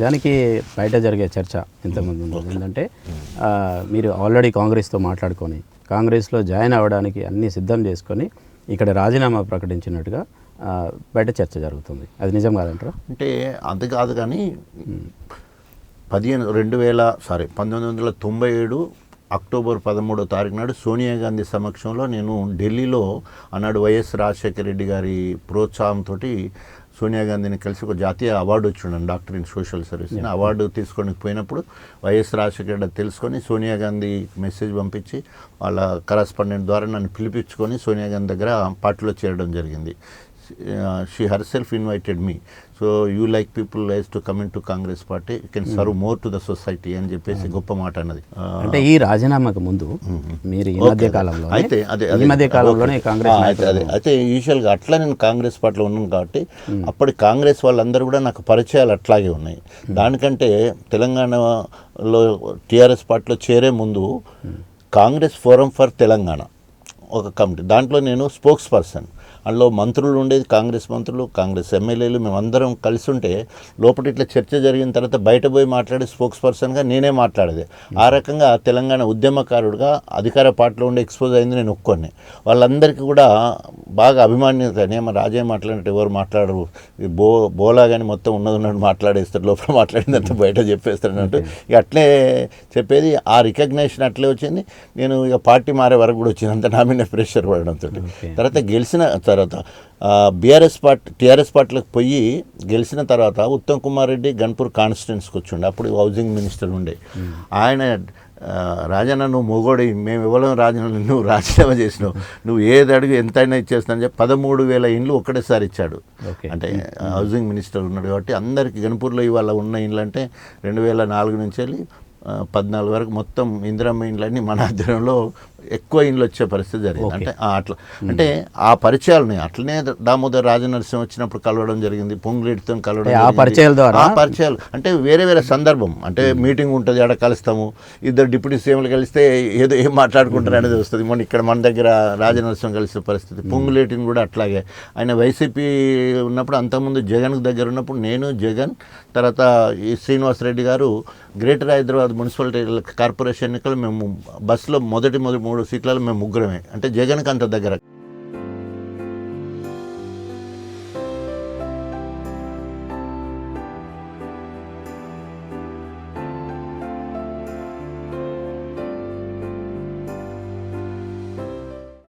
నిజానికి బయట జరిగే చర్చ ఇంతకుముందు ఏంటంటే ఆ, మీరు ఆల్రెడీ కాంగ్రెస్తో మాట్లాడుకొని కాంగ్రెస్లో జాయిన్ అవ్వడానికి అన్నీ సిద్ధం చేసుకొని ఇక్కడ రాజీనామా ప్రకటించినట్టుగా బయట చర్చ జరుగుతుంది. అది నిజం కాదంటారా? అంటే అది కాదు కానీ పదిహేను రెండు వేల సారీ పంతొమ్మిది వందల తొంభై ఏడు అక్టోబర్ పదమూడో తారీఖు నాడు సోనియా గాంధీ సమక్షంలో నేను ఢిల్లీలో ఆనాడు వైఎస్ రాజశేఖర రెడ్డి గారి ప్రోత్సాహంతో సోనియా గాంధీని కలిసి ఒక జాతీయ award వచ్చిండండి doctor in social service. Award తీసుకొని పోయినప్పుడు వైఎస్ రాజశేఖర రెడ్డి తెలుసుకొని సోనియా గాంధీ మెసేజ్ పంపించి వాళ్ళ కరస్పాండెంట్ ద్వారా నన్ను పిలిపించుకొని సోనియా గాంధీ దగ్గర పార్టీలో చేరడం జరిగింది. She herself invited me so you like people lies to come into Congress party can serve more to the society అని చెప్పేసి గొప్ప మాట అన్నది. అంటే ఈ రాజీనామాకు ముందు మీరు ఈ మధ్య కాలంలో అయితే అదే ఈ మధ్య కాలంలోనే కాంగ్రెస్ అదే అయితే యూజువల్గా అట్లా నేను కాంగ్రెస్ పార్టీలో ఉన్నాను కాబట్టి అప్పటి కాంగ్రెస్ వాళ్ళందరూ కూడా నాకు పరిచయాలు అట్లాగే ఉన్నాయి. దానికంటే తెలంగాణలో టీఆర్ఎస్ పార్టీలో చేరే ముందు కాంగ్రెస్ ఫోరం ఫర్ తెలంగాణ. ఒక కమిటీ. దాంట్లో నేను స్పోక్స్ పర్సన్. అందులో మంత్రులు ఉండేది కాంగ్రెస్ మంత్రులు కాంగ్రెస్ ఎమ్మెల్యేలు మేమందరం కలిసి ఉంటే లోపల ఇట్లా చర్చ జరిగిన తర్వాత బయట పోయి మాట్లాడే స్పోక్స్ పర్సన్గా నేనే మాట్లాడేది. ఆ రకంగా తెలంగాణ ఉద్యమకారుడిగా అధికార పార్టీలో ఉండి ఎక్స్పోజ్ అయింది నేను ఒక్కొని వాళ్ళందరికీ కూడా బాగా అభిమాన్యత. నేమ రాజే మాట్లాడినట్టు ఎవరు మాట్లాడరు. బో బోలా కానీ మొత్తం ఉన్నది ఉన్నట్టు మాట్లాడేస్తారు. లోపల మాట్లాడిందంతా బయట చెప్పేస్తారు అన్నట్టు. ఇక అట్లే చెప్పేది. ఆ రికగ్నేషన్ అట్లే వచ్చింది. నేను ఇక పార్టీ మారే వరకు కూడా వచ్చింది. అంత నా మీద ప్రెషర్ పడడంతో. తర్వాత గెలిచిన తర్వాత బీఆర్ఎస్ పార్టీ టీఆర్ఎస్ పార్టీలకు పోయి గెలిచిన తర్వాత ఉత్తమ్ కుమార్ రెడ్డి గన్పూర్ కాన్స్టిట్యున్సీకి వచ్చిండే. అప్పుడు హౌసింగ్ మినిస్టర్ ఉండే. ఆయన రాజన్న నువ్వు మొగోడి మేము ఇవ్వలేం రాజన్న నువ్వు రాజీనామా చేసినావు. నువ్వు ఏది అడుగు ఎంతైనా ఇచ్చేస్తానని చెప్పి పదమూడు వేల ఇండ్లు ఒకటేసారి ఇచ్చాడు. అంటే హౌసింగ్ మినిస్టర్ ఉన్నాడు కాబట్టి అందరికి గణపూర్లో ఇవాళ ఉన్న ఇండ్లు అంటే రెండు వేల నాలుగు నుంచి వెళ్ళి పద్నాలుగు వరకు మొత్తం ఇందిరమ్మ ఇండ్లన్నీ మన ఆధ్వర్యంలో ఎక్కువ ఇండ్లు వచ్చే పరిస్థితి జరిగింది. అంటే అట్లా. అంటే ఆ పరిచయాలని అట్లనే దామోదర్ రాజనరసింహ వచ్చినప్పుడు కలవడం జరిగింది పొంగులేటితో కలవడం ఆ. పరిచయాల ద్వారా? ఆ పరిచయాలు. అంటే వేరే వేరే సందర్భం. అంటే మీటింగ్ ఉంటుంది ఆడ కలుస్తాము? ఇద్దరు డిప్యూటీ సీఎంలు కలిస్తే ఏదో ఏం మాట్లాడుకుంటారు అనేది వస్తుంది. మొన్న ఇక్కడ మన దగ్గర రాజనరసింహ కలిసిన పరిస్థితి. పొంగులేటిని కూడా అట్లాగే. ఆయన వైసీపీ ఉన్నప్పుడు అంతకుముందు జగన్ దగ్గర ఉన్నప్పుడు నేను జగన్ తర్వాత ఈ శ్రీనివాసరెడ్డి గారు గ్రేటర్ హైదరాబాద్ మున్సిపాలిటీ కార్పొరేషన్ ఎన్నికలు మేము బస్సులో మొదటి మొదటి మూడు సీట్లలో మేము ముగ్గురమే. అంటే జగన్కి అంత దగ్గర